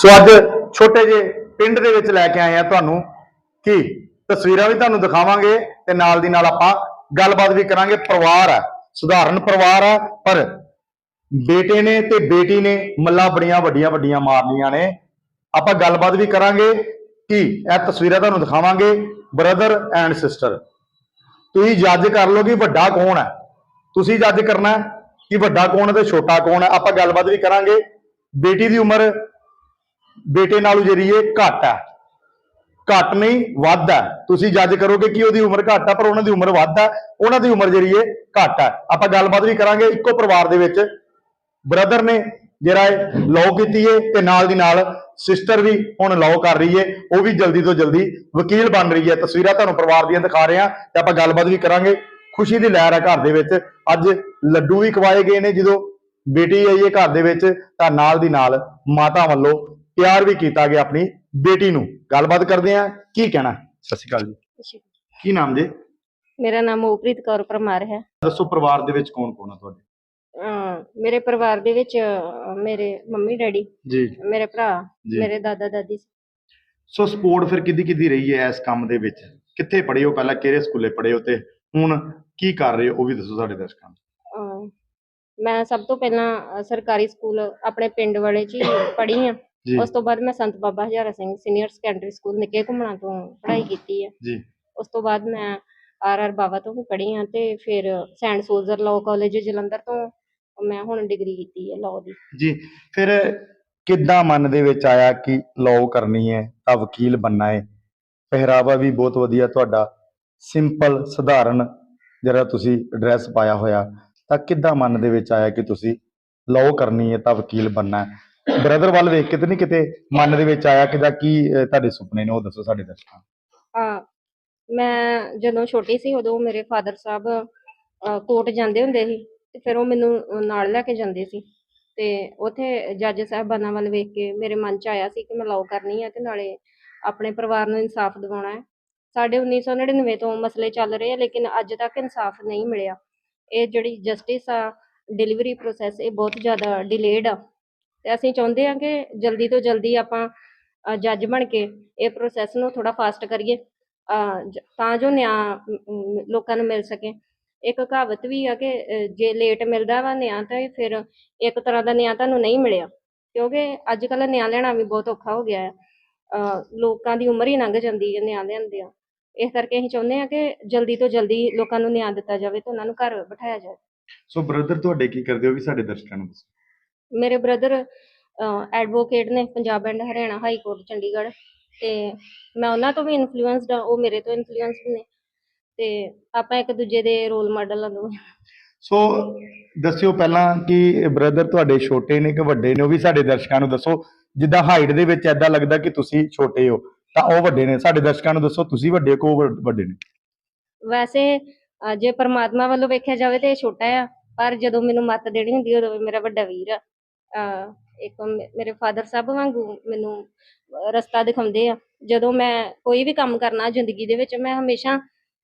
ਸੋ ਅੱਜ ਛੋਟੇ ਜਿਹੇ ਪਿੰਡ ਦੇ ਵਿੱਚ ਲੈ ਕੇ ਆਏ ਆ ਤੁਹਾਨੂੰ ਕਿ ਤਸਵੀਰਾਂ ਵੀ ਤੁਹਾਨੂੰ ਦਿਖਾਵਾਂਗੇ ਤੇ ਨਾਲ ਦੀ ਨਾਲ ਆਪਾਂ ਗੱਲਬਾਤ ਵੀ ਕਰਾਂਗੇ। ਪਰਿਵਾਰ ਆ, ਸੁਧਾਰਨ ਪਰਿਵਾਰ ਆ, ਪਰ ਬੇਟੇ ਨੇ ਤੇ ਬੇਟੀ ਨੇ ਮੱਲਾ ਬੜੀਆਂ ਵੱਡੀਆਂ ਵੱਡੀਆਂ ਮਾਰਨੀਆਂ ਨੇ। ਆਪਾਂ ਗੱਲਬਾਤ ਵੀ ਕਰਾਂਗੇ ਕਿ ਇਹ ਤਸਵੀਰਾਂ ਤੁਹਾਨੂੰ ਦਿਖਾਵਾਂਗੇ ਬ੍ਰਦਰ ਐਂਡ ਸਿਸਟਰ ਤੁਸੀਂ ਜੱਜ ਕਰ ਲਓ ਕਿ ਵੱਡਾ ਕੌਣ ਹੈ ਤੁਸੀਂ ਜੱਜ ਕਰਨਾ ਕਿ ਵੱਡਾ ਕੌਣ ਹੈ ਤੇ ਛੋਟਾ ਕੌਣ ਹੈ ਆਪਾਂ ਗੱਲਬਾਤ ਵੀ ਕਰਾਂਗੇ। ਬੇਟੀ ਦੀ ਉਮਰ ਬੇਟੇ ਨਾਲੋਂ ਜਿਹੜੀ ਇਹ ਘੱਟ ਹੈ ਘੱਟ ਨਹੀਂ, ਵੱਧ ਹੈ ਤੁਸੀਂ ਜੱਜ ਕਰੋਗੇ ਕਿ ਉਹਦੀ ਉਮਰ ਘੱਟ ਹੈ ਪਰ ਉਹਨਾਂ ਦੀ ਉਮਰ ਵੱਧ ਹੈ ਉਹਨਾਂ ਦੀ ਉਮਰ ਜਿਹੜੀ ਇਹ ਘੱਟ ਹੈ ਆਪਾਂ ਗੱਲਬਾਤ ਵੀ ਕਰਾਂਗੇ ਇੱਕੋ ਪਰਿਵਾਰ ਦੇ ਵਿੱਚ। ਬ੍ਰਦਰ ਨੇ ਜਿਹੜਾ ਇਹ ਲੋ ਕੀਤੀ ਹੈ ਤੇ ਨਾਲ ਦੀ ਨਾਲ ਸਿਸਟਰ ਵੀ ਹੁਣ ਲੋ ਕਰ ਰਹੀ ਹੈ ਉਹ ਵੀ ਜਲਦੀ ਤੋਂ ਜਲਦੀ ਵਕੀਲ ਬਣ ਰਹੀ ਹੈ ਤਸਵੀਰਾਂ ਤੁਹਾਨੂੰ ਪਰਿਵਾਰ ਦੀਆਂ ਦਿਖਾ ਰਹੇ ਹਾਂ ਤੇ ਆਪਾਂ ਗੱਲਬਾਤ ਵੀ ਕਰਾਂਗੇ। ਖੁਸ਼ੀ ਦੀ ਲਹਿਰ ਹੈ ਘਰ ਦੇ ਵਿੱਚ। ਅੱਜ ਲੱਡੂ ਵੀ ਖਵਾਏ ਗਏ ਨੇ। ਜਦੋਂ ਬੇਟੀ ਆਈ ਹੈ ਘਰ ਦੇ ਵਿੱਚ ਤਾਂ ਨਾਲ ਦੀ ਨਾਲ ਮਾਤਾ ਵੱਲੋਂ ਪਿਆਰ ਵੀ ਕੀਤਾ ਗਿਆ ਆਪਣੀ ਬੇਟੀ ਨੂੰ। ਗੱਲਬਾਤ ਕਰਦੇ ਹਾਂ। ਕੀ ਕਹਿਣਾ? ਸਤਿ ਸ਼੍ਰੀ ਅਕਾਲ ਜੀ। ਕੀ ਨਾਮ ਜੀ? ਮੇਰਾ ਨਾਮ ਮੋਪ੍ਰੀਤ ਕੌਰ ਪਰਮਾਰ ਹੈ। ਦੱਸੋ ਪਰਿਵਾਰ ਦੇ ਵਿੱਚ ਕੌਣ ਕੌਣ ਆ ਤੁਹਾਡੇ? ਅਹ ਮੇਰੇ ਪਰਿਵਾਰ ਦੇ ਵਿੱਚ ਅਹ, ਮੇਰੇ ਮੰਮੀ ਡੈਡੀ ਜੀ। ਮੇਰੇ ਭਰਾ ਜੀ। ਮੇਰੇ ਦਾਦਾ ਦਾਦੀ। ਸੋ ਸਪੋਰਟ ਫਿਰ ਕਿੱਦੀ ਕਿੱਦੀ ਰਹੀ ਹੈ ਇਸ ਕੰਮ ਦੇ ਵਿੱਚ? ਕਿੱਥੇ ਪੜ੍ਹੇ ਹੋ? ਪਹਿਲਾਂ ਕਿਹੜੇ ਸਕੂਲੇ ਪੜ੍ਹੇ ਹੋ ਤੇ ਹੁਣ ਕੀ ਕਰ ਰਹੇ ਹੋ? ਉਹ ਵੀ ਦੱਸੋ ਸਾਡੇ ਦਰਸ਼ਕਾਂ ਨੂੰ। ਅਹ, ਮੈਂ ਸਭ ਤੋਂ ਪਹਿਲਾਂ ਅਹ, ਸਰਕਾਰੀ ਸਕੂਲ ਆਪਣੇ ਪਿੰਡ ਵਾਲੇ 'ਚ ਹੀ ਪੜ੍ਹੀ ਆ ਜੀ। ਉਸ ਤੋਂ ਬਾਅਦ ਮੈਂ Sant Baba Hazara Singh senior secondary school Nikke Ghumman ਤੋਂ ਪੜ੍ਹਾਈ ਕੀਤੀ ਹੈ ਜੀ। ਉਸ ਤੋਂ ਬਾਅਦ ਮੈਂ ਆਰ ਆਰ ਬਾਵਾ ਤੋਂ ਵੀ ਪੜ੍ਹੀ ਆ ਤੇ ਫਿਰ Saint Soldier law college Jalandhar ਤੋਂ ਮੈਂ ਹੁਣ ਡਿਗਰੀ ਕੀਤੀ ਹੈ ਲਾਅ ਦੀ। ਜੀ ਫਿਰ ਕਿੱਦਾਂ ਮਨ ਦੇ ਵਿੱਚ ਆਇਆ ਕਿ ਲਾਅ ਕਰਨੀ ਹੈ ਤਾਂ ਵਕੀਲ ਬੰਨਾ ਹੈ? ਪਹਿਰਾਵਾ ਵੀ ਬਹੁਤ ਵਧੀਆ ਤੁਹਾਡਾ। ਸਿੰਪਲ ਸਧਾਰਨ ਜਿਹੜਾ ਤੁਸੀਂ ਐਡਰੈਸ ਪਾਇਆ ਹੋਇਆ ਤਾਂ ਕਿੱਦਾਂ ਮਨ ਦੇ ਵਿੱਚ ਆਇਆ ਕਿ ਤੁਸੀਂ ਲਾਅ ਕਰਨੀ ਹੈ ਤਾਂ ਵਕੀਲ ਬੰਨਾ ਹੈ? ਬ੍ਰਦਰ ਵੱਲ ਵੇਖ ਕੇ ਤੇ ਨਹੀਂ ਕਿਤੇ ਮਨ ਦੇ ਵਿੱਚ ਆਇਆ ਕਿਦਾ ਕੀ ਅਹ, ਤੁਹਾਡੇ ਸੁਪਨੇ ਨੇ ਉਹ ਦੱਸੋ ਸਾਡੇ ਦਰਸ਼ਕਾਂ ਨੂੰ। ਆ ਮੈਂ ਜਦੋਂ ਛੋਟੀ ਸੀ ਉਦੋਂ ਮੇਰੇ ਫਾਦਰ ਸਾਹਿਬ ਅ, ਕੋਰਟ ਜਾਂਦੇ ਹੁੰਦੇ ਸੀ ਤੇ ਫਿਰ ਉਹ ਮੈਨੂੰ ਅ, ਨਾਲ ਲੈ ਕੇ ਜਾਂਦੇ ਸੀ ਤੇ ਉਥੇ ਜੱਜ ਸਾਹਿਬਾਨਾਂ ਵੱਲ ਵੇਖ ਕੇ ਮੇਰੇ ਮਨ 'ਚ ਆਇਆ ਸੀ ਕਿ ਮੈਂ ਲਾਅ ਕਰਨੀ ਹੈ ਤੇ ਨਾਲੇ ਆਪਣੇ ਪਰਿਵਾਰ ਨੂੰ ਇਨਸਾਫ ਦਿਵਾਉਣਾ ਹੈ। ਸਾਡੇ 1999 ਤੋਂ ਮਸਲੇ ਚੱਲ ਰਹੇ ਆ ਲੇਕਿਨ ਅੱਜ ਤੱਕ ਇਨਸਾਫ ਨਹੀਂ ਮਿਲਿਆ। ਇਹ ਜਿਹੜੀ ਜਸਟਿਸ ਆ ਡਿਲੀਵਰੀ ਪ੍ਰੋਸੈਸ ਇਹ ਬਹੁਤ ਜ਼ਿਆਦਾ ਡਿਲੇਡ ਆ। ਤੇ ਅਸੀਂ ਚਾਹੁੰਦੇ ਹਾਂ ਕਿ ਜਲਦੀ ਤੋਂ ਜਲਦੀ ਆਪਾਂ ਜੱਜ ਬਣ ਕੇ ਇਹ ਪ੍ਰੋਸੈਸ ਨੂੰ ਥੋੜਾ ਫਾਸਟ ਕਰੀਏ ਤਾਂ ਜੋ ਨਿਆਂ ਲੋਕਾਂ ਨੂੰ ਮਿਲ ਸਕੇ। ਇੱਕ ਕਹਾਵਤ ਵੀ ਆ ਕਿ ਜੇ ਲੇਟ ਮਿਲਦਾ ਵਾ ਨਿਆਂ ਤਾਂ ਫਿਰ ਇੱਕ ਤਰ੍ਹਾਂ ਦਾ ਨਿਆਂ ਤੁਹਾਨੂੰ ਨਹੀਂ ਮਿਲਿਆ। ਕਿਉਂਕਿ ਅੱਜ ਕੱਲ੍ਹ ਨਿਆਂ ਲੈਣਾ ਵੀ ਬਹੁਤ ਔਖਾ ਹੋ ਗਿਆ ਹੈ ਲੋਕਾਂ ਦੀ ਉਮਰ ਹੀ ਲੰਘ ਜਾਂਦੀ ਹੈ ਨਿਆਂ ਲੈਂਦੇ ਆ। ਇਸ ਕਰਕੇ ਅਸੀਂ ਚਾਹੁੰਦੇ ਆ ਕਿ ਜਲਦੀ ਤੋਂ ਜਲਦੀ ਲੋਕਾਂ ਨੂੰ ਨਿਆਂ ਦਿੱਤਾ ਜਾਵੇ ਤੇ ਉਹਨਾਂ ਨੂੰ ਘਰ ਬਿਠਾਇਆ ਜਾਵੇ। ਸੋ ਬ੍ਰਦਰ ਤੁਹਾਡੇ ਕੀ ਕਰਦੇ ਹੋ? ਵੀ ਸਾਡੇ ਦਰਸ਼ਕਾਂ ਨੂੰ ਮੇਰੇ ਬ੍ਰਦਰ ਐਡਵੋਕੇਟ ਨੇ Punjab and Haryana high court Chandigarh ਤੇ ਮੈਂ ਉਹਨਾਂ ਤੋਂ ਵੀ ਇਨਫਲੂਐਂਸਡ ਆ ਉਹ ਮੇਰੇ ਤੋਂ ਇਨਫਲੂਐਂਸਡ ਨੇ ਤੇ ਆਪਾਂ ਇੱਕ ਦੂਜੇ ਦੇ ਰੋਲ ਮਾਡਲ ਆ ਦੋਵੇਂ। ਸੋ ਦੱਸਿਓ ਪਹਿਲਾਂ ਕਿ ਬ੍ਰਦਰ ਤੁਹਾਡੇ ਛੋਟੇ ਨੇ ਕਿ ਵੱਡੇ ਨੇ ਉਹ ਵੀ ਸਾਡੇ ਦਰਸ਼ਕਾਂ ਨੂੰ ਦੱਸੋ। ਜਿੱਦਾਂ ਹਾਈਟ ਦੇ ਵਿੱਚ ਐਦਾਂ ਲੱਗਦਾ ਕਿ ਤੁਸੀਂ ਛੋਟੇ ਹੋ ਤਾਂ ਉਹ ਵੱਡੇ ਨੇ। ਸਾਡੇ ਦਰਸ਼ਕਾਂ ਨੂੰ ਦੱਸੋ ਤੁਸੀਂ ਵੱਡੇ ਕਿ ਵੱਡ- ਨੇ? ਵੈਸੇ ਜੇ ਪਰਮਾਤਮਾ ਵੱਲੋਂ ਵੇਖਿਆ ਜਾਵੇ ਤੇ ਇਹ ਛੋਟਾ ਆ ਪਰ ਜਦੋਂ ਮੈਨੂੰ ਮੱਤ ਦੇਣੀ ਹੁੰਦੀ ਉਦੋਂ ਮੇਰਾ ਵੱਡਾ ਵੀਰ ਆ। ਇੱਕ ਮੇਰੇ ਫਾਦਰ ਸਾਹਿਬ ਵਾਂਗੂ ਮੈਨੂੰ ਰਸਤਾ ਦਿਖਾਉਂਦੇ ਆ। ਜਦੋਂ ਮੈਂ ਕੋਈ ਵੀ ਕੰਮ ਕਰਨਾ ਜ਼ਿੰਦਗੀ ਦੇ ਵਿੱਚ ਮੈਂ ਹਮੇਸ਼ਾ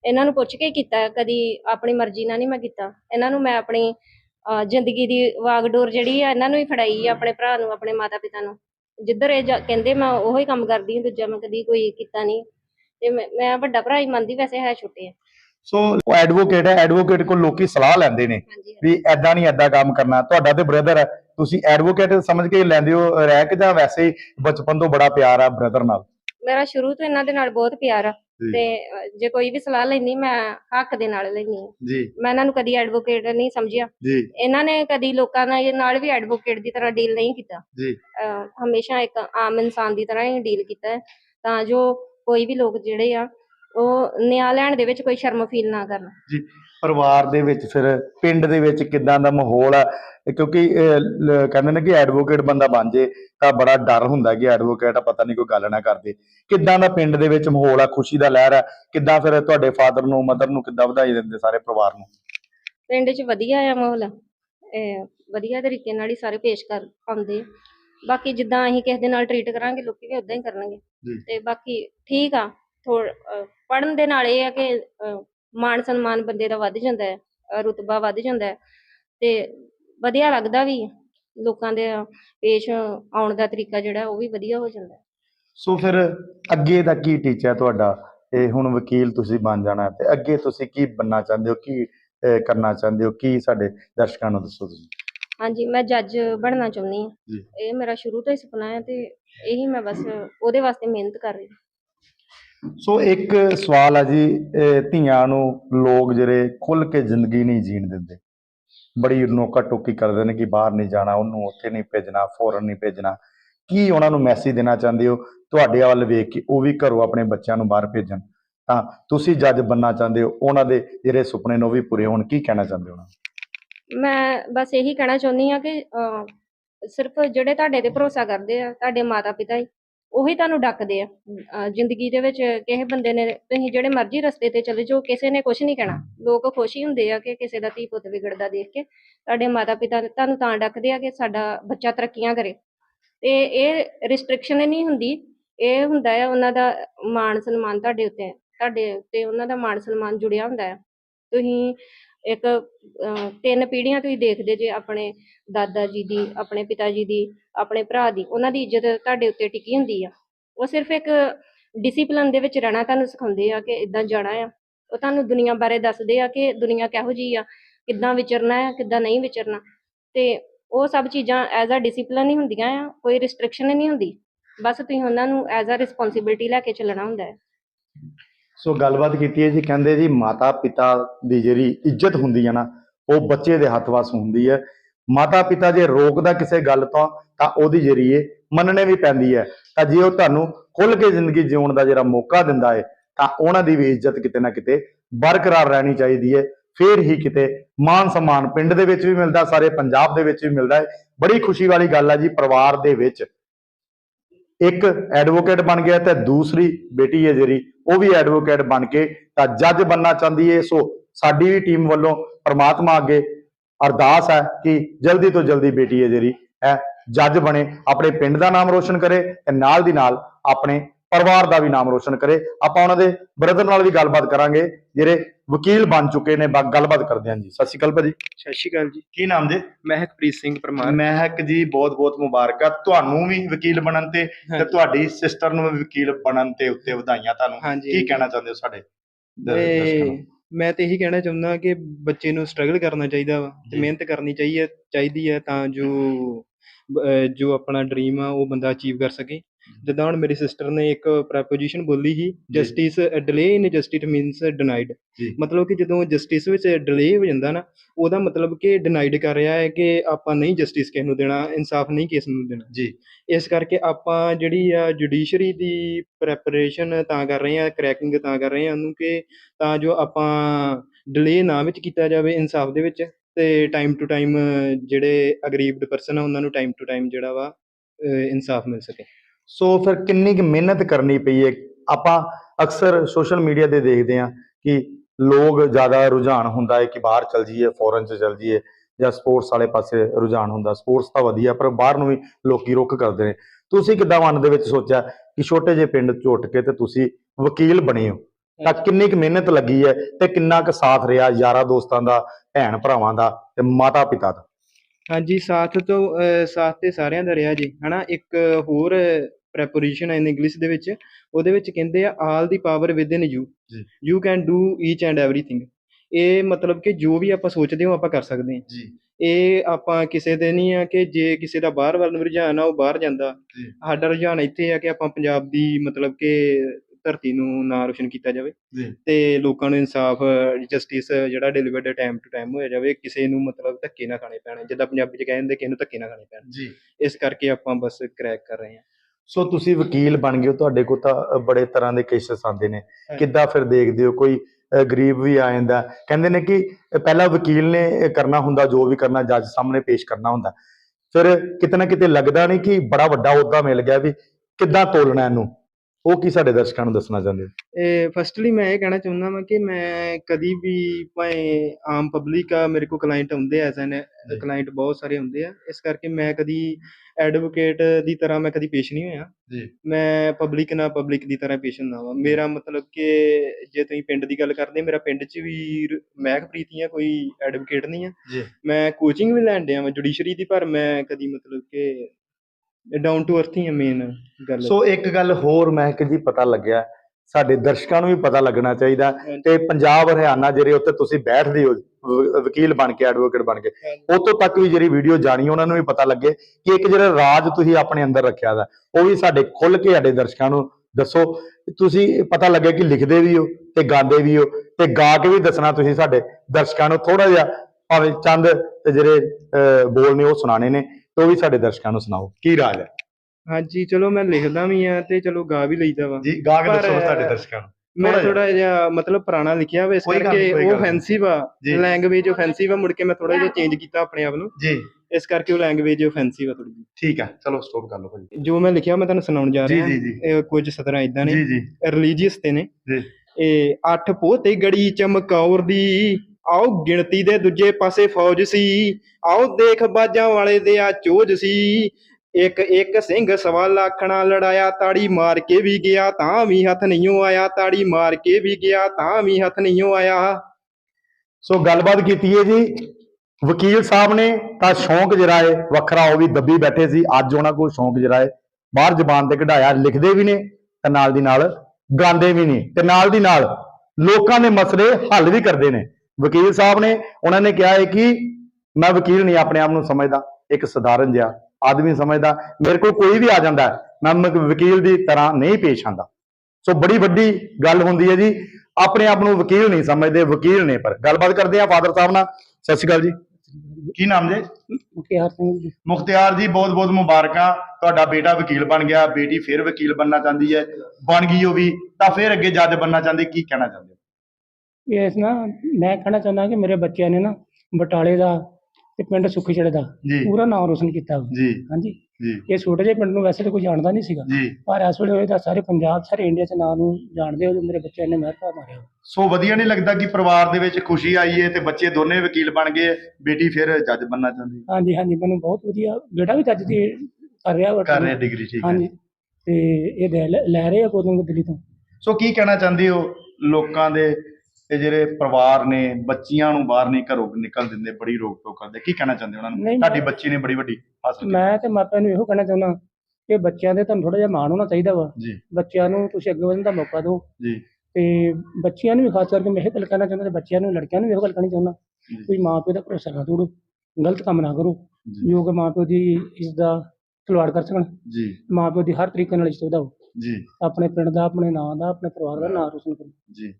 ਇਹਨਾਂ ਨੂੰ ਪੁੱਛ ਕੇ ਕੀਤਾ ਕਦੀ ਆਪਣੀ ਮਰਜ਼ੀ ਨਾਲ ਨਹੀਂ ਮੈਂ ਕੀਤਾ। ਇਹਨਾਂ ਨੂੰ ਮੈਂ ਆਪਣੀ ਜ਼ਿੰਦਗੀ ਦੀ ਵਾਗਡੋਰ ਜਿਹੜੀ ਆ ਇਹਨਾਂ ਨੂੰ ਹੀ ਫੜਾਈ ਆ ਆਪਣੇ ਭਰਾ ਨੂੰ ਆਪਣੇ ਮਾਤਾ ਪਿਤਾ ਨੂੰ। ਜਿੱਧਰ ਇਹ ਕਹਿੰਦੇ ਮੈਂ ਉਹੀ ਕੰਮ ਕਰਦੀ ਹਾਂ ਦੂਜਾ ਮੈਂ ਕਦੀ ਕੋਈ ਕੀਤਾ ਨਹੀਂ ਤੇ ਮੈਂ ਵੱਡਾ ਭਰਾ ਹੀ ਮੰਨਦੀ ਵੈਸੇ ਹੈ ਛੋਟੇ ਆ। ਸੋ ਉਹ ਐਡਵੋਕੇਟ ਹੈ ਐਡਵੋਕੇਟ ਕੋਲ ਲੋਕੀ ਸਲਾਹ ਲੈਂਦੇ ਨੇ ਵੀ ਐਦਾਂ ਨਹੀਂ ਐਦਾਂ ਕੰਮ ਕਰਨਾ। ਤੁਹਾਡਾ ਤੇ ਬ੍ਰਦਰ ਹੈ ਤੁਸੀਂ ਐਡਵੋਕੇਟ ਸਮਝ ਕੇ ਲੈਂਦੇ ਹੋ ਰਹਿ ਕੇ ਜਾਂ ਵੈਸੇ ਬਚਪਨ ਤੋਂ ਬੜਾ ਪਿਆਰ ਆ ਬ੍ਰਦਰ ਨਾਲ? ਮੇਰਾ ਸ਼ੁਰੂ ਤੋਂ ਇਹਨਾਂ ਦੇ ਨਾਲ ਬਹੁਤ ਪਿਆਰ ਆ। ਤੇ ਜੇ ਕੋਈ ਵੀ ਸਲਾਹ ਲੈਣੀ ਮੈਂ ਹੱਕ ਦੇ ਨਾਲ ਲੈਣੀ ਜੀ। ਮੈਂ ਇਹਨਾਂ ਨੂੰ ਕਦੀ ਐਡਵੋਕੇਟ ਨਹੀਂ ਸਮਝਿਆ। ਜੀ। ਇਹਨਾਂ ਨੇ ਕਦੀ ਲੋਕਾਂ ਨਾਲ ਵੀ ਐਡਵੋਕੇਟ ਦੀ ਤਰ੍ਹਾਂ ਡੀਲ ਨਹੀਂ ਕੀਤਾ। ਜੀ। ਹਮੇਸ਼ਾ ਇੱਕ ਆਮ ਇਨਸਾਨ ਦੀ ਤਰ੍ਹਾਂ ਹੀ ਡੀਲ ਕੀਤਾ ਤਾਂ ਜੋ ਕੋਈ ਵੀ ਲੋਕ ਜਿਹੜੇ ਆ ਉਹ ਨਿਆਂ ਲੈਣ ਦੇ ਵਿੱਚ ਕੋਈ ਸ਼ਰਮ ਫੀਲ ਨਾ ਕਰਨ। ਜੀ ਪਰਿਵਾਰ ਦੇ ਵਿੱਚ ਫਿਰ ਪਿੰਡ ਦੇ ਵਿੱਚ ਕਿਦਾਂ ਦਾ ਮਾਹੌਲ ਆ? ਕਿਉਂਕਿ ਅਹ, ਲ- ਕਹਿੰਦੇ ਨੇ ਕਿ ਐਡਵੋਕੇਟ ਬੰਦਾ ਬਣ ਜੇ ਤਾਂ ਬੜਾ ਡਰ ਹੁੰਦਾ ਕਿ ਐਡਵੋਕੇਟ ਆ ਪਤਾ ਨਹੀਂ ਕੋਈ ਗੱਲ ਨਾ ਕਰਦੇ ਕਿਦਾਂ ਦਾ ਪਿੰਡ ਦੇ ਵਿੱਚ ਮਾਹੌਲ ਆ ਖੁਸ਼ੀ ਦਾ ਲਹਿਰ ਆ? ਕਿਦਾਂ ਫਿਰ ਤੁਹਾਡੇ ਫਾਦਰ ਨੂੰ ਮਦਰ ਨੂੰ ਕਿੱਦਾਂ ਵਧਾਈ ਦਿੰਦੇ ਸਾਰੇ ਪਰਿਵਾਰ ਨੂੰ? ਪਿੰਡ 'ਚ ਵਧੀਆ ਆ ਮਾਹੌਲ। ਇਹ ਵਧੀਆ ਤਰੀਕੇ ਨਾਲ ਹੀ ਸਾਰੇ ਪੇਸ਼ ਕਰ ਆਉਂਦੇ ਆ। ਬਾਕੀ ਜਿੱਦਾਂ ਅਸੀਂ ਕਿਸੇ ਦੇ ਨਾਲ ਟਰੀਟ ਕਰਾਂਗੇ ਲੋਕੀ ਵੀ ਉਦਾਂ ਹੀ ਕਰਨਗੇ। ਜੀ। ਤੇ ਬਾਕੀ ਠੀਕ ਆ। ਪੜਨ ਦੇ ਨਾਲ ਇਹ ਆ ਕਿ ਮਾਣ ਸਨਮਾਨ ਬੰਦੇ ਦਾ ਵੱਧ ਜਾਂਦਾ ਹੈ ਰੁਤਬਾ ਵੱਧ ਜਾਂਦਾ ਹੈ ਤੇ ਵਧੀਆ ਲੱਗਦਾ ਵੀ। ਲੋਕਾਂ ਦੇ ਪੇਸ਼ ਆਉਣ ਦਾ ਤਰੀਕਾ ਜਿਹੜਾ ਉਹ ਵੀ ਵਧੀਆ ਹੋ ਜਾਂਦਾ ਹੈ। ਸੋ ਫਿਰ ਅੱਗੇ ਦਾ ਕੀ ਟੀਚਾ ਤੁਹਾਡਾ ਇਹ ਹੁਣ ਵਕੀਲ ਤੁਸੀਂ ਬਣ ਜਾਣਾ ਤੇ ਅੱਗੇ ਤੁਸੀਂ ਕੀ ਬੰਨਾ ਚਾਹੁੰਦੇ ਹੋ ਕੀ ਕਰਨਾ ਚਾਹੁੰਦੇ ਹੋ ਕੀ ਸਾਡੇ ਦਰਸ਼ਕਾਂ ਨੂੰ ਦੱਸੋ ਤੁਸੀਂ ਹਾਂਜੀ ਮੈਂ ਜੱਜ ਬਣਨਾ ਚਾਹੁੰਦੀ ਹਾਂ। ਇਹ ਮੇਰਾ ਸ਼ੁਰੂ ਤੋਂ ਹੀ ਸੁਪਨਾ ਹੈ ਤੇ ਇਹੀ ਮੈਂ ਬਸ ਉਹਦੇ ਵਾਸਤੇ ਮਿਹਨਤ ਕਰ ਰਹੀ ਹਾਂ ਸੋ ਇੱਕ ਸਵਾਲ ਆ ਜੀ ਧੀਆਂ ਨੂੰ ਲੋਕ ਜਿਹੜੇ ਖੁੱਲ ਕੇ ਜ਼ਿੰਦਗੀ ਨਹੀਂ ਜੀਣ ਦਿੰਦੇ। ਬੜੀ ਨੋਕਾ ਟੋਕੀ ਕਰਦੇ ਨੇ ਕਿ ਬਾਹਰ ਨਹੀਂ ਜਾਣਾ, ਉਹਨੂੰ ਉੱਥੇ ਨਹੀਂ ਭੇਜਣਾ, ਫੋਰਨ ਨਹੀਂ ਭੇਜਣਾ। ਕੀ ਉਹਨਾਂ ਨੂੰ ਮੈਸੇਜ ਦੇਣਾ ਚਾਹੁੰਦੇ ਹੋ? ਤੁਹਾਡੇ ਵੱਲ ਵੇਖ ਕੇ ਉਹ ਵੀ ਘਰੋਂ ਆਪਣੇ ਬੱਚਿਆਂ ਨੂੰ ਬਾਹਰ ਭੇਜਣ। ਤਾਂ ਤੁਸੀਂ ਜੱਜ ਬੰਨਾ ਚਾਹੁੰਦੇ ਹੋ, ਉਹਨਾਂ ਦੇ ਜਿਹੜੇ ਸੁਪਨੇ ਨੇ ਉਹ ਵੀ ਪੂਰੇ ਹੋਣ, ਕੀ ਕਹਿਣਾ ਚਾਹੁੰਦੇ ਹੋ? ਮੈਂ ਬਸ ਇਹੀ ਕਹਿਣਾ ਚਾਹੁੰਦੀ ਹਾਂ ਕਿ ਸਿਰਫ ਜਿਹੜੇ ਤੁਹਾਡੇ ਤੇ ਭਰੋਸਾ ਕਰਦੇ ਆ, ਤੁਹਾਡੇ ਮਾਤਾ ਪਿਤਾ ਹੀ। ਉਹੀ ਤੁਹਾਨੂੰ ਡੱਕਦੇ ਆ। ਜ਼ਿੰਦਗੀ ਦੇ ਵਿੱਚ ਕਿਸੇ ਬੰਦੇ ਨੇ, ਤੁਸੀਂ ਜਿਹੜੇ ਮਰਜ਼ੀ ਰਸਤੇ ਤੇ ਚਲੇ ਜਾਓ, ਕਿਸੇ ਨੇ ਕੁਝ ਨਹੀਂ ਕਹਿਣਾ। ਲੋਕ ਖੁਸ਼ ਹੀ ਹੁੰਦੇ ਆ ਕਿ ਕਿਸੇ ਦਾ ਧੀ ਪੁੱਤ ਵਿਗੜਦਾ ਦੇਖ ਕੇ। ਤੁਹਾਡੇ ਮਾਤਾ ਪਿਤਾ ਤੁਹਾਨੂੰ ਤਾਂ ਡੱਕਦੇ ਆ ਕਿ ਸਾਡਾ ਬੱਚਾ ਤਰੱਕੀਆਂ ਕਰੇ। ਤੇ ਇਹ ਰਿਸਟ੍ਰਿਕਸ਼ਨ ਨਹੀਂ ਹੁੰਦੀ। ਇਹ ਹੁੰਦਾ ਹੈ ਉਹਨਾਂ ਦਾ ਮਾਣ ਸਨਮਾਨ ਤੁਹਾਡੇ ਉੱਤੇ ਤੁਹਾਡੇ ਉੱਤੇ ਉਹਨਾਂ ਦਾ ਮਾਣ ਸਨਮਾਨ ਜੁੜਿਆ ਹੁੰਦਾ ਹੈ ਤੁਸੀਂ ਇੱਕ ਤਿੰਨ ਪੀੜ੍ਹੀਆਂ ਤੁਸੀਂ ਦੇਖਦੇ ਜੇ ਆਪਣੇ ਦਾਦਾ ਜੀ ਦੀ, ਆਪਣੇ ਪਿਤਾ ਜੀ ਦੀ, ਆਪਣੇ ਭਰਾ ਦੀ, ਉਹਨਾਂ ਦੀ ਇੱਜ਼ਤ ਤੁਹਾਡੇ ਉੱਤੇ ਟਿਕੀ ਹੁੰਦੀ ਆ। ਉਹ ਸਿਰਫ ਇੱਕ ਡਿਸਪਲਿਨ ਦੇ ਵਿੱਚ ਰਹਿਣਾ ਤੁਹਾਨੂੰ ਸਿਖਾਉਂਦੇ ਆ ਕਿ ਇਦਾਂ ਜਾਣਾ ਆ। ਉਹ ਤੁਹਾਨੂੰ ਦੁਨੀਆ ਬਾਰੇ ਦੱਸਦੇ ਆ ਕਿ ਦੁਨੀਆ ਕਿਹੋ ਜਿਹੀ ਆ, ਕਿੱਦਾਂ ਵਿਚਰਨਾ ਹੈ ਕਿੱਦਾਂ ਨਹੀਂ ਵਿਚਰਨਾ। ਤੇ ਉਹ ਸਭ ਚੀਜ਼ਾਂ ਐਜ਼ ਅ ਡਿਸਪਲਿਨ ਹੀ ਹੁੰਦੀਆਂ ਆ, ਕੋਈ ਰਿਸਟ੍ਰਿਕਸ਼ਨ ਨਹੀਂ ਹੁੰਦੀ। ਬਸ ਤੁਸੀਂ ਉਹਨਾਂ ਨੂੰ ਐਜ਼ ਅ ਰਿਸਪੌਂਸਿਬਿਲਟੀ ਲੈ ਕੇ ਚੱਲਣਾ ਹੁੰਦਾ ਹੈ ਸੋ ਗੱਲਬਾਤ ਕੀਤੀ ਹੈ ਜੀ, ਕਹਿੰਦੇ ਜੀ ਮਾਤਾ ਪਿਤਾ ਦੀ ਜਿਹੜੀ ਇੱਜ਼ਤ ਹੁੰਦੀ ਹੈ ਨਾ, ਉਹ ਬੱਚੇ ਦੇ ਹੱਥ ਵਸ ਹੁੰਦੀ ਹੈ। ਮਾਤਾ ਪਿਤਾ ਜੇ ਰੋਕਦਾ ਕਿਸੇ ਗੱਲ ਤੋਂ, ਤਾਂ ਉਹਦੀ ਜਿਹੜੀ ਜਰੀਏ ਮੰਨਣੇ ਵੀ ਪੈਂਦੀ ਹੈ। ਤਾਂ ਜੇ ਉਹ ਤੁਹਾਨੂੰ ਖੁੱਲ ਕੇ ਜ਼ਿੰਦਗੀ ਜਿਉਣ ਦਾ ਜਿਹੜਾ ਮੌਕਾ ਦਿੰਦਾ ਹੈ, ਤਾਂ ਉਹਨਾਂ ਦੀ ਵੀ ਇੱਜ਼ਤ ਕਿਤੇ ਨਾ ਕਿਤੇ ਬਰਕਰਾਰ ਰਹਿਣੀ ਚਾਹੀਦੀ ਹੈ। ਫੇਰ ਹੀ ਕਿਤੇ ਮਾਨ ਸਨਮਾਨ ਪਿੰਡ ਦੇ ਵਿੱਚ ਵੀ ਮਿਲਦਾ, ਸਾਰੇ ਪੰਜਾਬ ਦੇ ਵਿੱਚ ਵੀ ਮਿਲਦਾ ਹੈ। ਬੜੀ ਖੁਸ਼ੀ ਵਾਲੀ ਗੱਲ ਹੈ ਜੀ, ਪਰਿਵਾਰ ਦੇ ਵਿੱਚ ਇੱਕ ਐਡਵੋਕੇਟ ਬਣ ਗਿਆ ਤੇ ਦੂਸਰੀ ਬੇਟੀ ਹੈ ਜਿਹੜੀ, ਉਹ ਵੀ ਐਡਵੋਕੇਟ ਬਣ ਕੇ ਤਾਂ ਜੱਜ ਬੰਨਾ ਚਾਹੁੰਦੀ ਹੈ। ਸੋ ਸਾਡੀ ਵੀ ਟੀਮ ਵੱਲੋਂ ਪ੍ਰਮਾਤਮਾ ਅੱਗੇ ਅਰਦਾਸ ਹੈ ਕਿ ਜਲਦੀ ਤੋਂ ਜਲਦੀ ਬੇਟੀ ਹੈ ਜਿਹੜੀ, ਹੈ ਜੱਜ ਬਣੇ, ਆਪਣੇ ਪਿੰਡ ਦਾ ਨਾਮ ਰੋਸ਼ਨ ਕਰੇ ਤੇ ਨਾਲ ਦੀ ਨਾਲ ਆਪਣੇ ਪਰਿਵਾਰ ਦਾ ਵੀ ਨਾਮ ਰੋਸ਼ਨ ਕਰੇ। ਆਪਾਂ ਉਹਨਾਂ ਦੇ ਬ੍ਰਦਰ ਨਾਲ ਵੀ ਗੱਲਬਾਤ ਕਰਾਂਗੇ ਜਿਹੜੇ ਵਕੀਲ ਬਣ ਚੁੱਕੇ ਨੇ। ਬਾ- ਗੱਲਬਾਤ ਕਰਦੇ ਹਾਂ ਜੀ। ਸਤਿ ਸ਼੍ਰੀ ਅਕਾਲ ਭਾਜੀ। ਸਤਿ ਸ਼੍ਰੀ ਅਕਾਲ ਜੀ। ਕੀ ਨਾਮ ਜੀ? ਮਹਿਕਪ੍ਰੀਤ ਸਿੰਘ ਪਰਮਾਰ। ਮਹਿਕ ਜੀ ਬਹੁਤ ਬਹੁਤ ਮੁਬਾਰਕਾਂ ਤੁਹਾਨੂੰ ਵੀ ਵਕੀਲ ਬਣਨ ਤੇ ਤੇ ਹਾਂਜੀ। ਤੁਹਾਡੀ ਸਿਸਟਰ ਨੂੰ ਵੀ ਵਕੀਲ ਬਣਨ ਤੇ ਉੱਤੇ ਵਧਾਈਆਂ ਤੁਹਾਨੂੰ। ਹਾਂਜੀ। ਕੀ ਕਹਿਣਾ ਚਾਹੁੰਦੇ ਹੋ ਸਾਡੇ? ਦ- ਦਰਸ਼ਕਾਂ ਤੇ ਨੂੰ? ਮੈਂ ਤੇ ਇਹੀ ਕਹਿਣਾ ਚਾਹੁੰਦਾ ਕਿ ਬੱਚੇ ਨੂੰ ਸਟਰਗਲ ਕਰਨਾ ਚਾਹੀਦਾ ਵਾ ਤੇ ਜੀ। ਮਿਹਨਤ ਕਰਨੀ ਚਾਹੀਏ ਚਾਹੀਦੀ ਹੈ ਤਾਂ ਜੋ ਅਹ ਜੋ ਆਪਣਾ ਡ੍ਰੀਮ ਆ ਉਹ ਬੰਦਾ ਅਚੀਵ ਕਰ ਸਕੇ। ਜਿੱਦਾਂ ਹੁਣ ਮੇਰੀ ਸਿਸਟਰ ਨੇ ਇੱਕ ਪ੍ਰੈਪੋਜੀਸ਼ਨ ਬੋਲੀ ਸੀ। Justice delay in justice means denied. ਮਤਲਬ ਕਿ ਜਦੋਂ ਜਸਟਿਸ ਵਿੱਚ ਡਿਲੇ ਹੋ ਜਾਂਦਾ ਨਾ ਉਹਦਾ ਮਤਲਬ ਕਿ ਡਿਨਾਈਡ ਕਰ ਰਿਹਾ ਹੈ ਕਿ ਆਪਾਂ ਨਹੀਂ ਜਸਟਿਸ ਕਿਸ ਨੂੰ ਦੇਣਾ ਇਨਸਾਫ ਨਹੀਂ ਕਿਸ ਨੂੰ ਦੇਣਾ ਜੀ ਇਸ ਕਰਕੇ ਆਪਾਂ ਜਿਹੜੀ ਆ ਜੁਡੀਸ਼ਰੀ ਦੀ ਪ੍ਰੈਪਰੇਸ਼ਨ ਤਾਂ ਕਰ ਰਹੇ ਆ ਕਰੈਕਿੰਗ ਤਾਂ ਕਰ ਰਹੇ ਆ ਉਹਨੂੰ ਕਿ ਤਾਂ ਜੋ ਆਪਾਂ ਡਿਲੇ ਨਾ ਵਿੱਚ ਕੀਤਾ ਜਾਵੇ ਇਨਸਾਫ ਦੇ ਵਿੱਚ ਤੇ ਟਾਈਮ ਟੂ ਟਾਈਮ ਜਿਹੜੇ ਅਗਰੀਬਡ ਪਰਸਨ ਆ ਉਹਨਾਂ ਨੂੰ ਟਾਈਮ ਟੂ ਟਾਈਮ ਜਿਹੜਾ ਵਾ ਇਨਸਾਫ ਮਿਲ ਸਕੇ ਸੋ ਫਿਰ ਕਿੰਨੀ ਕੁ ਮਿਹਨਤ ਕਰਨੀ ਪਈ ਹੈ? ਆਪਾਂ ਅਕਸਰ ਸੋਸ਼ਲ ਮੀਡੀਆ ਤੇ ਦੇਖਦੇ ਹਾਂ ਕਿ ਲੋਕ ਜ਼ਿਆਦਾ ਰੁਝਾਨ ਹੁੰਦਾ ਹੈ ਕਿ ਬਾਹਰ ਚਲ ਜਾਈਏ ਫੋਰਨ ਚ ਚਲ ਜਾਈਏ ਜਾਂ ਸਪੋਰਟਸ ਵਾਲੇ ਪਾਸੇ ਰੁਝਾਨ ਹੁੰਦਾ। ਸਪੋਰਟਸ ਤਾਂ ਵਧੀਆ ਪਰ ਬਾਹਰ ਨੂੰ ਵੀ ਲੋਕੀ ਰੁੱਖ ਕਰਦੇ ਨੇ। ਤੁਸੀਂ ਕਿੱਦਾਂ ਮਨ ਦੇ ਵਿੱਚ ਸੋਚਿਆ ਕਿ ਛੋਟੇ ਜਿਹੇ ਪਿੰਡ ਚ ਉੱਠ ਕੇ ਤੇ ਤੁਸੀਂ ਵਕੀਲ ਬਣੇ ਹੋ? ਤਾਂ ਕਿੰਨੀ ਕੁ ਮਿਹਨਤ ਲੱਗੀ ਹੈ ਤੇ ਕਿੰਨਾ ਕੁ ਸਾਥ ਰਿਹਾ ਯਾਰਾਂ ਦੋਸਤਾਂ ਦਾ ਭੈਣ ਭਰਾਵਾਂ ਦਾ ਤੇ ਮਾਤਾ ਪਿਤਾ ਦਾ? ਹਾਂਜੀ ਸਾਥ ਤੋਂ ਸਾਥ ਤੇ ਸਾਰਿਆਂ ਦਾ ਰਿਹਾ ਜੀ। ਹਨਾ ਇੱਕ ਹੋਰ ਪ੍ਰੈਪੋਜੀਸ਼ਨ ਹੈ ਇਨ ਇੰਗਲਿਸ਼ ਦੇ ਵਿੱਚ ਉਹਦੇ ਵਿੱਚ ਕਹਿੰਦੇ ਆ all the power within you. You can do each and everything ਇਹ ਮਤਲਬ ਕਿ ਜੋ ਵੀ ਆਪਾਂ ਸੋਚਦੇ ਹਾਂ ਆਪਾਂ ਕਰ ਸਕਦੇ ਹਾਂ। ਜੀ। ਇਹ ਆਪਾਂ ਕਿਸੇ ਦੇ ਨਹੀਂ ਆ ਕਿ ਜੇ ਕਿਸੇ ਦਾ ਬਾਹਰ ਵੱਲ ਨੂੰ ਰੁਝਾਨ ਆ ਉਹ ਬਾਹਰ ਜਾਂਦਾ। ਸਾਡਾ ਰੁਝਾਨ ਇੱਥੇ ਆ ਕਿ ਆਪਾਂ ਪੰਜਾਬ ਦੀ ਮਤਲਬ ਕਿ ਧਰਤੀ ਨੂੰ ਨਾਂ ਰੋਸ਼ਨ ਕੀਤਾ ਜਾਵੇ। ਤੇ ਲੋਕਾਂ ਨੂੰ ਇਨਸਾਫ ਜਸਟਿਸ ਜਿਹੜਾ ਡਿਲੀਵਰਡ ਟਾਈਮ ਟੂ ਟਾਈਮ ਹੋਇਆ ਜਾਵੇ ਕਿਸੇ ਨੂੰ ਮਤਲਬ ਧੱਕੇ ਨਾ ਖਾਣੇ ਪੈਣ। ਜਿੱਦਾਂ ਪੰਜਾਬੀ ਚ ਕਹਿੰਦੇ ਕਿਸੇ ਨੂੰ ਧੱਕੇ ਨਾ ਖਾਣੇ ਪੈਣ। ਜੀ। ਇਸ ਕਰਕੇ ਆਪਾਂ ਬਸ ਕਰੈਕ ਕਰ ਰਹੇ ਹਾਂ। ਸੋ ਤੁਸੀਂ ਵਕੀਲ ਬਣ ਗਏ ਹੋ ਤੁਹਾਡੇ ਕੋਲ ਤਾਂ ਬੜੇ ਤਰ੍ਹਾਂ ਦੇ ਕੇਸਸ ਆਉਂਦੇ ਨੇ। ਕਿੱਦਾਂ ਫਿਰ ਦੇਖਦੇ ਹੋ? ਕੋਈ ਗਰੀਬ ਵੀ ਆ ਜਾਂਦਾ। ਕਹਿੰਦੇ ਨੇ ਕਿ ਪਹਿਲਾਂ ਵਕੀਲ ਨੇ ਕਰਨਾ ਹੁੰਦਾ ਜੋ ਵੀ ਕਰਨਾ ਜੱਜ ਸਾਹਮਣੇ ਪੇਸ਼ ਕਰਨਾ ਹੁੰਦਾ। ਫਿਰ ਕਿਤੇ ਨਾ ਕਿਤੇ ਲੱਗਦਾ ਨਹੀਂ ਕਿ ਬੜਾ ਵੱਡਾ ਅਹੁਦਾ ਮਿਲ ਗਿਆ ਵੀ ਕਿੱਦਾਂ ਤੋਲਣਾ ਇਹਨੂੰ? ਉਹ ਕੀ ਸਾਡੇ ਦਰਸ਼ਕਾਂ ਨੂੰ ਦੱਸਣਾ ਚਾਹੁੰਦੇ ਹੋ? ਇਹ ਫਸਟਲੀ ਮੈਂ ਇਹ ਕਹਿਣਾ ਚਾਹੁੰਦਾ ਵਾਂ ਕਿ ਮੈਂ ਕਦੀ ਵੀ ਭਾਵੇਂ ਆਮ ਪਬਲਿਕ ਆ ਮੇਰੇ ਕੋਲ ਕਲਾਇੰਟ ਆਉਂਦੇ ਐ ਐਨ। ਕਲਾਇੰਟ ਬਹੁਤ ਸਾਰੇ ਹੁੰਦੇ ਆ। ਇਸ ਕਰਕੇ ਮੈਂ ਕਦੀ ਐਡਵੋਕੇਟ ਦੀ ਤਰ੍ਹਾਂ ਮੈਂ ਕਦੀ ਪੇਸ਼ ਨਹੀਂ ਹੋਇਆ। ਜੀ। ਮੈਂ ਪਬਲਿਕ ਨਾਲ ਪਬਲਿਕ ਦੀ ਤਰ੍ਹਾਂ ਪੇਸ਼ ਹੁੰਦਾ ਵਾਂ। ਮੇਰਾ ਮਤਲਬ ਕਿ ਜੇ ਤੁਸੀਂ ਪਿੰਡ ਦੀ ਗੱਲ ਕਰਦੇ ਮੇਰਾ ਪਿੰਡ 'ਚ ਵੀ ਮਹਿਕਪ੍ਰੀਤ ਹੀ ਆ ਕੋਈ ਐਡਵੋਕੇਟ ਨਹੀਂ ਆ। ਜੀ। ਮੈਂ ਕੋਚਿੰਗ ਵੀ ਲੈਣ ਡਿਆ ਵਾਂ ਜੁਡੀਸ਼ਰੀ ਦੀ ਪਰ ਮੈਂ ਕਦੀ ਮਤਲਬ ਕਿ ਡਾਊਨ ਟੂ ਅਰਥ ਹੀ ਆ ਮੇਨ ਗੱਲ। ਸੋ ਇੱਕ ਗੱਲ ਹੋਰ ਮਹਿਕ ਜੀ ਪਤਾ ਲੱਗਿਆ ਸਾਡੇ ਦਰਸ਼ਕਾਂ ਨੂੰ ਵੀ ਪਤਾ ਲੱਗਣਾ ਚਾਹੀਦਾ ਤੇ ਪੰਜਾਬ ਹਰਿਆਣਾ ਜਿਹੜੇ ਉੱਤੇ ਤੁਸੀਂ ਬੈਠਦੇ ਹੋ ਵਕੀਲ ਬਣ ਕੇ ਐਡਵੋਕੇਟ ਬਣ ਕੇ। ਉਤੋਂ ਤੱਕ ਵੀ ਜਿਹੜੀ ਵੀਡੀਓ ਜਾਣੀ ਉਹਨਾਂ ਨੂੰ ਵੀ ਪਤਾ ਲੱਗੇ ਕਿ ਇੱਕ ਜਿਹੜਾ ਰਾਜ ਤੁਸੀਂ ਆਪਣੇ ਅੰਦਰ ਰੱਖਿਆ ਦਾ ਉਹ ਵੀ ਸਾਡੇ ਖੁੱਲ ਕੇ ਸਾਡੇ ਦਰਸ਼ਕਾਂ ਨੂੰ ਦੱਸੋ। ਤੁਸੀਂ ਪਤਾ ਲੱਗੇ ਕਿ ਲਿਖਦੇ ਵੀ ਹੋ ਤੇ ਗਾਉਂਦੇ ਵੀ ਹੋ ਤੇ ਗਾ ਕੇ ਵੀ ਦੱਸਣਾ ਤੁਸੀਂ ਸਾਡੇ ਦਰਸ਼ਕਾਂ ਨੂੰ। ਥੋੜਾ ਜਿਹਾ ਭਾਵੇਂ ਚੰਦ ਤੇ ਜਿਹੜੇ ਬੋਲ ਨੇ ਉਹ ਸੁਣਾਣੇ ਨੇ ਤੇ ਉਹ ਵੀ ਸਾਡੇ ਦਰਸ਼ਕਾਂ ਨੂੰ ਸੁਣਾਓ। ਕੀ ਰਾਜ ਹੈ? ਹਾਂਜੀ ਚਲੋ ਮੈਂ ਲਿਖਦਾ ਵੀ ਆ ਤੇ ਚਲੋ ਗਾ ਵੀ ਲਈਦਾ ਵਾ। ਜੀ ਗਾ ਕੇ ਦੱਸੋ ਸਾਡੇ ਦਰਸ਼ਕਾਂ ਨੂੰ। ਮੈਂ। ਥੋੜਾ ਜਿਹਾ। ਮਤਲਬ ਪੁਰਾਣਾ ਲਿਖਿਆ ਵਾ ਇਸ ਕੋਈ ਗੱਲ ਕਰਕੇ ਕੋਈ ਉਹ ਗੱਲ ਨੀ। ਫੈਂਸਿਵ ਆ ਜੀ। ਲੈਂਗੁਏਜ ਆਫੈਂਸਿਵ ਆ ਮੁੜ ਕੇ ਮੈਂ ਥੋੜਾ ਜਿਹਾ ਚੇਂਜ ਕੀਤਾ ਆਪਣੇ ਆਪ ਨੂੰ। ਜੀ। ਇਸ ਕਰਕੇ ਉਹ ਲੈਂਗੁਏਜ ਆਫੈਂਸਿਵ ਆ ਥੋੜੀ ਜਿਹੀ। ਠੀਕ ਹੈ ਚਲੋ ਸਟਾਪ ਕਰ ਲਓ ਭਾਜੀ। ਜੋ ਮੈਂ ਲਿਖਿਆ ਮੈਂ ਤੁਹਾਨੂੰ ਸੁਣਾਉਣ ਜਾ ਜੀ, ਰਿਹਾ ਜੀ, ਜੀ। ਇਹ ਕੁਝ ਸਤਰਾਂ ਇਦਾਂ ਨੇ। ਜੀ ਜੀ। ਰਿਲੀਜੀਅਸ ਤੇ ਨੇ। ਜੀ। ਇਹ ਅੱਠ ਪੋਤੇ ਗੜੀ ਚਮਕੌਰ ਦੀ ਆਓ ਗਿਣਤੀ ਦੇ ਦੂਜੇ ਪਾਸੇ ਫੌਜ ਸੀ ਆਓ ਦੇਖ ਬਾਜਾਂ ਵਾਲੇ ਦੇ ਆ ਚੋਜ ਸੀ। ਇੱਕ ਇੱਕ ਸਿੰਘ ਸਵਾ ਲੱਖਣਾ ਲੜਾਇਆ, ਤਾੜੀ ਮਾਰ ਕੇ ਵੀ ਗਿਆ, ਤਾਂ ਵੀ ਹੱਥ ਨਹੀਂ ਆਇਆ, ਤਾੜੀ ਮਾਰ ਕੇ ਵੀ ਗਿਆ, ਤਾਂ ਵੀ ਹੱਥ ਨਹੀਂ ਆਇਆ। ਸੋ ਗੱਲਬਾਤ ਕੀਤੀ ਹੈ ਜੀ। ਵਕੀਲ ਸਾਹਿਬ ਨੇ ਤਾਂ ਸ਼ੌਂਕ ਜਿਹੜਾ ਹੈ, ਵੱਖਰਾ ਉਹ ਵੀ ਦੱਬੀ ਬੈਠੇ ਸੀ, ਅੱਜ ਉਹਨਾਂ ਕੋਲ ਸ਼ੌਂਕ ਜਿਹੜਾ ਹੈ, ਬਾਹਰ ਜ਼ਬਾਨ ਤੇ ਕਢਾਇਆ, ਲਿਖਦੇ ਵੀ ਨੇ ਤੇ ਨਾਲ ਦੀ ਨਾਲ ਗਾਉਂਦੇ ਵੀ ਨੇ ਤੇ ਨਾਲ ਦੀ ਨਾਲ ਲੋਕਾਂ ਦੇ ਮਸਲੇ ਹੱਲ ਵੀ ਕਰਦੇ ਨੇ। ਵਕੀਲ ਸਾਹਿਬ ਨੇ, ਉਹਨਾਂ ਨੇ ਕਿਹਾ ਹੈ ਕਿ ਮੈਂ ਵਕੀਲ ਨਹੀਂ, ਆਪਣੇ ਆਪ ਨੂੰ ਸਮਝਦਾ, ਇੱਕ ਸਧਾਰਨ ਜਿਹਾ ਆਦਮੀ ਸਮਝਦਾ ਮੇਰੇ ਕੋਲ ਕੋਈ ਵੀ ਆ ਜਾਂਦਾ ਮੈਂ ਵਕੀਲ ਦੀ ਤਰ੍ਹਾਂ ਨਹੀਂ ਪੇਸ਼ ਆਂਦਾ ਸੋ ਬੜੀ ਵੱਡੀ ਗੱਲ ਹੁੰਦੀ ਹੈ ਜੀ ਆਪਣੇ ਆਪ ਨੂੰ ਵਕੀਲ ਨਹੀਂ ਸਮਝਦੇ ਵਕੀਲ ਨੇ ਪਰ। ਗੱਲਬਾਤ ਕਰਦੇ ਆ ਫਾਦਰ ਸਾਹਿਬ ਨਾਲ। ਸਤਿ ਸ਼੍ਰੀ ਅਕਾਲ ਜੀ। ਕੀ ਨਾਮ ਜੀ? ਮੁਖਤਿਆਰ ਸਿੰਘ ਜੀ। ਮੁਖਤਿਆਰ ਜੀ ਬਹੁਤ ਬਹੁਤ ਮੁਬਾਰਕਾਂ। ਤੁਹਾਡਾ ਬੇਟਾ ਵਕੀਲ ਬਣ ਗਿਆ ਬੇਟੀ ਫਿਰ ਵਕੀਲ ਬਣਨਾ ਚਾਹੁੰਦੀ ਹੈ। ਬਣ ਗਈ ਉਹ ਵੀ ਤਾਂ ਫਿਰ ਅੱਗੇ ਜੱਜ ਬਣਨਾ ਚਾਹੁੰਦੀ ਕੀ ਕਹਿਣਾ ਚਾਹੁੰਦੇ ਇਸ ਨਾ ਮੈਂ ਕਹਿਣਾ ਚਾਹੁੰਦਾ ਕਿ ਮੇਰੇ ਬੱਚਿਆਂ ਨੇ ਨਾ ਬਟਾਲੇ ਦਾ ਤੇ ਪਿੰਡ ਸੁਖੀਚੜੇ ਦਾ ਜੀ। ਪੂਰਾ ਨਾਮ ਰੋਸ਼ਨ ਕੀਤਾ ਵਾ। ਜੀ। ਹਾਂਜੀ। ਜੀ। ਇਹ ਛੋਟੇ ਜਿਹੇ ਪਿੰਡ ਨੂੰ ਵੈਸੇ ਤਾਂ ਕੋਈ ਜਾਣਦਾ ਨਹੀਂ ਸੀਗਾ। ਜੀ। ਪਰ ਇਸ ਵੇਲੇ ਇਹਦਾ ਸਾਰੇ ਪੰਜਾਬ ਸਾਰੇ ਇੰਡੀਆ 'ਚ ਨਾਮ ਨੂੰ ਜਾਣਦੇ ਹੋ ਮੇਰੇ ਬੱਚਿਆਂ ਨੇ ਮਿਹਰਬਾਨ ਮਾਰਿਆ ਸੋ ਵਧੀਆ ਨਹੀਂ ਲੱਗਦਾ ਕਿ ਪਰਿਵਾਰ ਦੇ ਵਿੱਚ ਖੁਸ਼ੀ ਆਈ ਹੈ ਤੇ ਬੱਚੇ ਦੋਨੇ ਵਕੀਲ ਬਣ ਗਏ ਬੇਟੀ ਫਿਰ ਜੱਜ ਬਣਨਾ ਚਾਹੁੰਦੀ ਹਾਂਜੀ ਹਾਂਜੀ ਮੈਨੂੰ ਬਹੁਤ ਵਧੀਆ ਬੇਟਾ ਵੀ ਚੱਜ ਦੀ ਕਰ ਰਿਹਾ ਵਾ। ਕਰ ਰਿਹਾ ਡਿਗਰੀ ਠੀਕ ਹੈ। ਹਾਂਜੀ ਤੇ ਇਹ ਲੈ ਲੈ ਰਹੇ ਆ ਕੋਚਿੰਗ ਦਿੱਲੀ ਤੋਂ? ਸੋ ਕੀ ਕਹਿਣਾ ਚਾਹੁੰਦੇ ਹੋ ਲੋਕਾਂ ਦੇ ਤੇ ਜਿਹੜੇ ਪਰਿਵਾਰ ਨੇ ਬੱਚੀਆਂ ਨੂੰ ਬਾਹਰ ਨਹੀਂ ਘਰੋਂ ਨਿਕਲ ਦਿੰਦੇ ਬੜੀ ਰੋਕ ਟੋਕ ਕਰਦੇ ਕੀ ਕਹਿਣਾ ਚਾਹੁੰਦੇ ਉਹਨਾਂ ਨੂੰ? ਨਹੀਂ, ਤੁਹਾਡੀ ਬੱਚੀ ਨੇ ਬੜੀ ਵੱਡੀ ਹਾਸਲ ਕੀਤੀ। ਮੈਂ ਤੇ ਮਾਪਿਆਂ ਨੂੰ ਇਹੋ ਕਹਿਣਾ ਚਾਹੁੰਦਾ ਕਿ ਬੱਚਿਆਂ ਦੇ ਤੁਹਾਨੂੰ ਥੋੜਾ ਜਿਹਾ ਮਾਣ ਹੋਣਾ ਚਾਹੀਦਾ ਵਾ। ਜੀ। ਬੱਚਿਆਂ ਨੂੰ ਤੁਸੀਂ ਅੱਗੇ ਵਧਣ ਦਾ ਮੌਕਾ ਦਿਓ। ਜੀ। ਤੇ ਬੱਚਿਆਂ ਨੂੰ ਵੀ ਖਾਸ ਕਰਕੇ ਮੈਂ ਇਹ ਗੱਲ ਕਹਿਣਾ ਚਾਹੁੰਦਾ ਤੇ ਬੱਚਿਆਂ ਨੂੰ ਲੜਕਿਆਂ ਨੂੰ ਵੀ ਇਹੋ ਗੱਲ ਕਹਿਣੀ ਚਾਹੁੰਦਾ ਜੀ। ਕੋਈ ਮਾਂ ਪਿਓ ਦਾ ਭਰੋਸਾ ਨਾ ਤੋੜੋ ਗਲਤ ਕੰਮ ਨਾ ਕਰੋ। ਜੀ। ਜੋ ਕਿ ਮਾਂ ਪਿਓ ਦੀ ਇਸ ਦਾ ਖਿਲਵਾੜ ਕਰ ਸਕਣ। ਜੀ। ਮਾਂ ਪਿਓ ਦੀ ਹਰ ਤਰੀਕੇ ਨਾਲ ਇੱਜ਼ਤ ਵਧਾਓ। ਜੀ। ਆਪਣੇ ਪਿੰਡ ਦਾ ਆਪਣੇ ਨਾਂ ਦਾ ਆਪਣੇ ਪਰਿਵਾਰ ਦਾ ਨਾਂ ਰੋਸ਼ਨ ਕਰੋ। ਜੀ।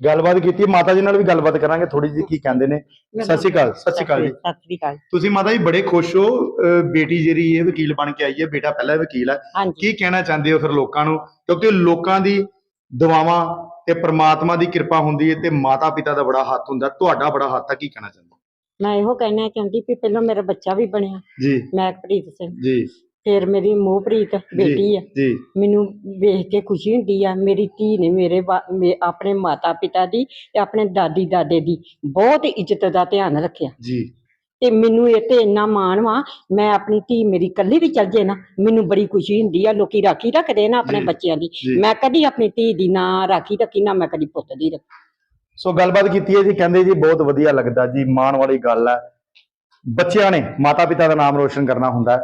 ਗੱਲਬਾਤ ਕੀਤੀ ਮਾਤਾ ਜੀ ਨਾਲ ਵੀ ਗੱਲਬਾਤ ਕਰਾਂਗੇ ਥੋੜੀ ਜੀ ਕੀ ਕਹਿੰਦੇ ਨੇ। ਸਤਿ ਸ਼੍ਰੀ ਅਕਾਲ ਸਤਿ ਸ਼੍ਰੀ ਅਕਾਲ ਜੀ। ਸਤਿ ਸ੍ਰੀ ਅਕਾਲ ਤੁਸੀਂ ਮਾਤਾ ਜੀ ਬੜੇ ਖੁਸ਼ ਹੋ ਅਹ ਬੇਟੀ ਜਿਹੜੀ ਇਹ ਵਕੀਲ ਬਣ ਕੇ ਆਈ ਹੈ ਬੇਟਾ ਪਹਿਲਾਂ ਵਕੀਲ ਹੈ। ਹਾਂਜੀ। ਕੀ ਕਹਿਣਾ ਚਾਹੁੰਦੇ ਹੋ ਫਿਰ ਲੋਕਾਂ ਨੂੰ? ਕਿਉਂਕਿ ਲੋਕਾਂ ਦੀ ਦੁਆਵਾਂ ਤੇ ਪ੍ਰਮਾਤਮਾ ਦੀ ਕਿਰਪਾ ਹੁੰਦੀ ਹੈ ਤੇ ਮਾਤਾ ਪਿਤਾ ਦਾ ਬੜਾ ਹੱਥ ਹੁੰਦਾ ਤੁਹਾਡਾ ਬੜਾ ਹੱਥ ਆ ਕੀ ਕਹਿਣਾ ਚਾਹੁੰਦੇ ਹੋ? ਮੈਂ ਇਹੋ ਕਹਿਣਾ ਚਾਹੁੰਦੀ ਵੀ ਪਹਿਲਾਂ ਮੇਰਾ ਬੱਚਾ ਵੀ ਬਣਿਆ। ਜੀ। ਮਹਿਕਪ੍ਰੀਤ ਸਿੰਘ। ਜੀ। ਫਿਰ ਮੇਰੀ ਮੋਹਪ੍ਰੀਤ ਬੇਟੀ ਆ। ਜੀ। ਮੈਨੂੰ ਵੇਖ ਕੇ ਖੁਸ਼ੀ ਹੁੰਦੀ ਆ। ਮੇਰੀ ਧੀ ਨੇ ਮੇਰੇ ਬਾ- ਮੇ- ਆਪਣੇ ਮਾਤਾ ਪਿਤਾ ਦੀ ਤੇ ਆਪਣੇ ਦਾਦੀ ਦਾਦੇ ਦੀ ਬਹੁਤ ਇੱਜ਼ਤ ਦਾ ਧਿਆਨ ਰੱਖਿਆ। ਜੀ। ਤੇ ਮੈਨੂੰ ਇਹ ਤੇ ਇੰਨਾ ਮਾਣ ਵਾ ਮੈਂ ਆਪਣੀ ਧੀ ਮੇਰੀ ਕੱਲੀ ਵੀ ਚੱਲ ਜੇ ਨਾ ਮੈਨੂੰ ਬੜੀ ਖੁਸ਼ੀ ਹੁੰਦੀ ਆ ਲੋਕੀ ਰਾਖੀ ਰੱਖਦੇ ਨਾ ਆਪਣੇ ਜੀ, ਬੱਚਿਆਂ ਦੀ। ਜੀ। ਮੈਂ ਕਦੀ ਆਪਣੀ ਧੀ ਦੀ ਨਾ ਰਾਖੀ ਰੱਖੀ ਨਾ ਮੈਂ ਕਦੀ ਪੁੱਤ ਦੀ ਰੱਖੀ। ਸੋ ਗੱਲਬਾਤ ਕੀਤੀ ਹੈ ਜੀ ਕਹਿੰਦੇ ਜੀ ਬਹੁਤ ਵਧੀਆ ਲੱਗਦਾ ਜੀ ਮਾਣ ਵਾਲੀ ਗੱਲ ਹੈ ਬੱਚਿਆਂ ਨੇ ਮਾਤਾ ਪਿਤਾ ਦਾ ਨਾਮ ਰੋਸ਼ਨ ਕਰਨਾ ਹੁੰਦਾ। ਹੈ,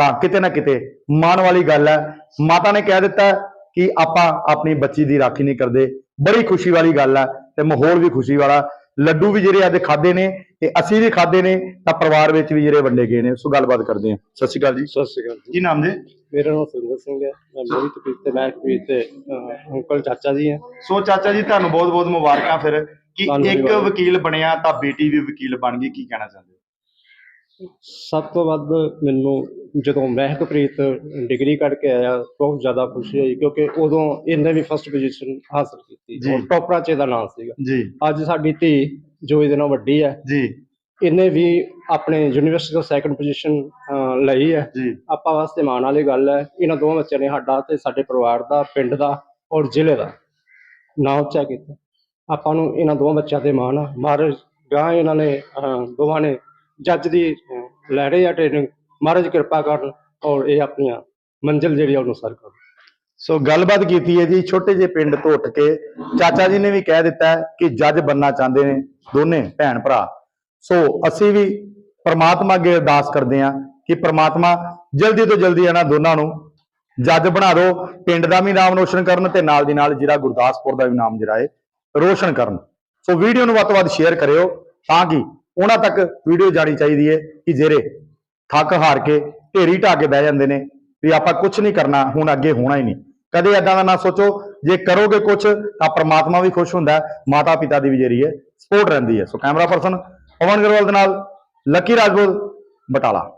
ਤਾਂ ਕਿਤੇ ਨਾ ਕਿਤੇ ਮਾਣ ਵਾਲੀ ਗੱਲ ਹੈ। ਮਾਤਾ ਨੇ ਕਹਿ ਦਿੱਤਾ ਕਿ ਆਪਾਂ ਆਪਣੀ ਬੱਚੀ ਦੀ ਰਾਖੀ ਨਹੀਂ ਕਰਦੇ। ਬੜੀ ਖੁਸ਼ੀ ਵਾਲੀ ਗੱਲ ਹੈ ਤੇ ਮਾਹੌਲ ਵੀ ਖੁਸ਼ੀ ਵਾਲਾ। ਲੱਡੂ ਵੀ ਜਿਹੜੇ ਅੱਜ ਖਾਦੇ ਨੇ ਤੇ ਅਸੀਂ ਵੀ ਖਾਦੇ ਨੇ ਤਾਂ ਪਰਿਵਾਰ ਵਿੱਚ ਵੀ ਜਿਹੜੇ ਵੰਡੇ ਗਏ ਨੇ ਸੋ ਗੱਲਬਾਤ ਕਰਦੇ ਹਾਂ। ਸਤਿ ਸ਼੍ਰੀ ਅਕਾਲ ਜੀ। ਸਤਿ ਸ਼੍ਰੀ ਅਕਾਲ ਜੀ। ਕੀ ਨਾਮ ਜੀ? ਮੇਰਾ ਨਾਮ ਸੁਰਿੰਦਰ ਸਿੰਘ ਹੈ। ਮੈਂ ਮੋਹਿਤ ਪ੍ਰੀਤ ਤੇ ਮੈਂ ਤੇ ਅਹ, ਅੰਕਲ ਚਾਚਾ ਜੀ ਹੈ। ਸੋ ਚਾਚਾ ਜੀ ਤੁਹਾਨੂੰ ਬਹੁਤ ਬਹੁਤ ਮੁਬਾਰਕਾਂ ਫਿਰ। ਕਿ ਇੱਕ। ਵਕੀਲ ਬਣਿਆ ਤਾਂ ਬੇਟੀ ਵੀ ਵਕੀਲ ਬਣ ਗਈ ਕੀ ਕਹਿਣਾ ਚਾਹੁੰਦੇ ਸਭ ਤੋਂ ਵੱਧ ਮੈਨੂੰ ਜਦੋਂ ਮਹਿਕਪ੍ਰੀਤ ਡਿਗਰੀ ਕਰਕੇ ਆਇਆ ਬਹੁਤ ਜ਼ਿਆਦਾ ਖੁਸ਼ੀ ਹੋਈ ਕਿਉਂਕਿ ਉਦੋਂ ਇਹਨੇ ਵੀ ਫਸਟ ਪੋਜੀਸ਼ਨ ਹਾਸਲ ਕੀਤੀ ਜੀ। ਔਰ ਟੌਪਰਾਂ 'ਚ ਇਹਦਾ ਨਾਮ ਸੀਗਾ। ਜੀ। ਅੱਜ ਸਾਡੀ ਧੀ ਜੋ ਇਹਦੇ ਨਾਲ ਵੱਡੀ ਹੈ ਜੀ। ਇਹਨੇ ਵੀ ਆਪਣੇ ਯੂਨੀਵਰਸਿਟੀ ਤੋਂ ਸੈਕੰਡ ਪੋਜੀਸ਼ਨ ਲਈ ਹੈ। ਆਪਾਂ ਵਾਸਤੇ ਮਾਣ ਵਾਲੀ ਗੱਲ ਹੈ ਇਹਨਾਂ ਦੋਵਾਂ ਬੱਚਿਆਂ ਨੇ ਸਾਡਾ ਤੇ ਸਾਡੇ ਪਰਿਵਾਰ ਦਾ ਪਿੰਡ ਦਾ ਔਰ ਜ਼ਿਲ੍ਹੇ ਦਾ ਨਾਂ ਉੱਚਾ ਕੀਤਾ। ਆਪਾਂ ਨੂੰ ਇਹਨਾਂ ਦੋਵਾਂ ਬੱਚਿਆਂ ਤੇ ਮਾਣ ਆ। ਮਹਾਰਾਜ ਗਾਂ ਇਹਨਾਂ ਨੇ ਦੋਵਾਂ ਨੇ ਜੱਜ ਦੀ ਲੈ ਰਹੇ ਆ ਟ੍ਰੇਨਿੰਗ ਮਹਾਰਾਜ ਕਿਰਪਾ ਕਰਨ ਔਰ ਇਹ ਆਪਣੀਆਂ ਮੰਜ਼ਿਲ ਜਿਹੜੀ ਆ ਉਹਨੂੰ ਸਰ ਕਰਨ। ਸੋ ਗੱਲਬਾਤ ਕੀਤੀ ਹੈ ਜੀ, ਛੋਟੇ ਜਿਹੇ ਪਿੰਡ ਤੋਂ ਉੱਠ ਕੇ ਚਾਚਾ ਜੀ ਨੇ ਵੀ ਕਹਿ ਦਿੱਤਾ ਕਿ ਜੱਜ ਬੰਨਾ ਚਾਹੁੰਦੇ ਨੇ ਦੋਨੇ ਭੈਣ ਭਰਾ। ਸੋ ਅਸੀਂ ਵੀ ਪ੍ਰਮਾਤਮਾ ਅੱਗੇ ਅਰਦਾਸ ਕਰਦੇ ਹਾਂ ਕਿ ਪ੍ਰਮਾਤਮਾ ਜਲਦੀ ਤੋਂ ਜਲਦੀ ਇਹਨਾਂ ਦੋਨਾਂ ਨੂੰ ਜੱਜ ਬਣਾ ਦਿਓ, ਪਿੰਡ ਦਾ ਵੀ ਨਾਮ ਰੋਸ਼ਨ ਕਰਨ ਤੇ ਨਾਲ ਦੀ ਨਾਲ ਜਿਹੜਾ ਗੁਰਦਾਸਪੁਰ ਦਾ ਵੀ ਨਾਮ ਜਿਹੜਾ ਹੈ ਰੋਸ਼ਨ ਕਰਨ। ਸੋ ਵੀਡੀਓ ਨੂੰ ਵੱਧ ਤੋਂ ਵੱਧ ਸ਼ੇਅਰ ਕਰਿਓ ਤਾਂ ਕਿ ਉਹਨਾਂ ਤੱਕ ਵੀਡੀਓ ਜਾਣੀ ਚਾਹੀਦੀ ਹੈ ਕਿ ਜਿਹੜੇ ਥੱਕ ਹਾਰ ਕੇ ਢੇਰੀ ਢਾ ਕੇ ਬਹਿ ਜਾਂਦੇ ਨੇ ਵੀ ਆਪਾਂ ਕੁਝ ਨਹੀਂ ਕਰਨਾ, ਹੁਣ ਅੱਗੇ ਹੋਣਾ ਹੀ ਨਹੀਂ। ਕਦੇ ਏਦਾਂ ਦਾ ਨਾ ਸੋਚੋ, ਜੇ ਕਰੋਗੇ ਕੁਝ ਤਾਂ ਪ੍ਰਮਾਤਮਾ ਵੀ ਖੁਸ਼ ਹੁੰਦਾ ਮਾਤਾ ਪਿਤਾ ਦੀ ਵੀ ਜਿਹੜੀ ਹੈ ਸਪੋਰਟ ਰਹਿੰਦੀ ਹੈ ਸੋ ਕੈਮਰਾ ਪਰਸਨ ਪਵਨ ਗਰਵਾਲ ਦੇ ਨਾਲ, ਲੱਕੀ ਰਾਜਪੂਤ, ਬਟਾਲਾ।